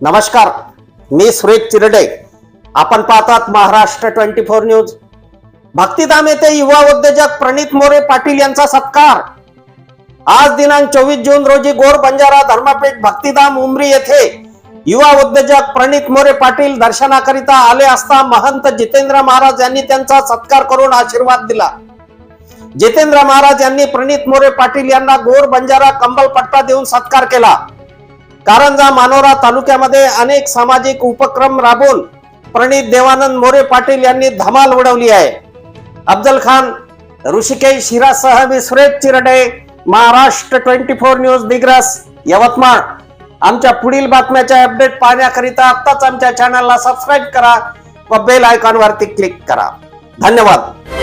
नमस्कार मी सुरेश चिरडे. आपण पाहतात Maharashtra twenty four news. Bhaktidham येथे युवा उद्योजक प्रणित मोरे पाटील यांचा सत्कार. आज दिनांक चोवीस जून रोजी गोर बंजारा धर्मपीठ भक्तिधाम उमरी येथे युवा उद्योजक प्रणित मोरे पाटील दर्शनाकरिता आले असता महंत जितेंद्र महाराज यांनी त्यांचा सत्कार करून आशीर्वाद दिला. जितेंद्र महाराज यांनी प्रणित मोरे पाटील यांना गोर बंजारा कंबल पट्टा देऊन सत्कार केला. कारंजा मानोरा तालुक्यामध्ये अनेक सामाजिक उपक्रम राबवून प्रणित देवानंद मोरे पाटील यांनी धमाल उडवली आहे. अफजल खान ऋषिकेश हिरासह मी Suresh Chirde Maharashtra twenty four news Digras Yavatmal. आमच्या पुढील बातम्याच्या अपडेट पाहण्याकरिता आत्ताच आमच्या चॅनलला सबस्क्राईब करा व बेल आयकॉनवरती क्लिक करा. धन्यवाद.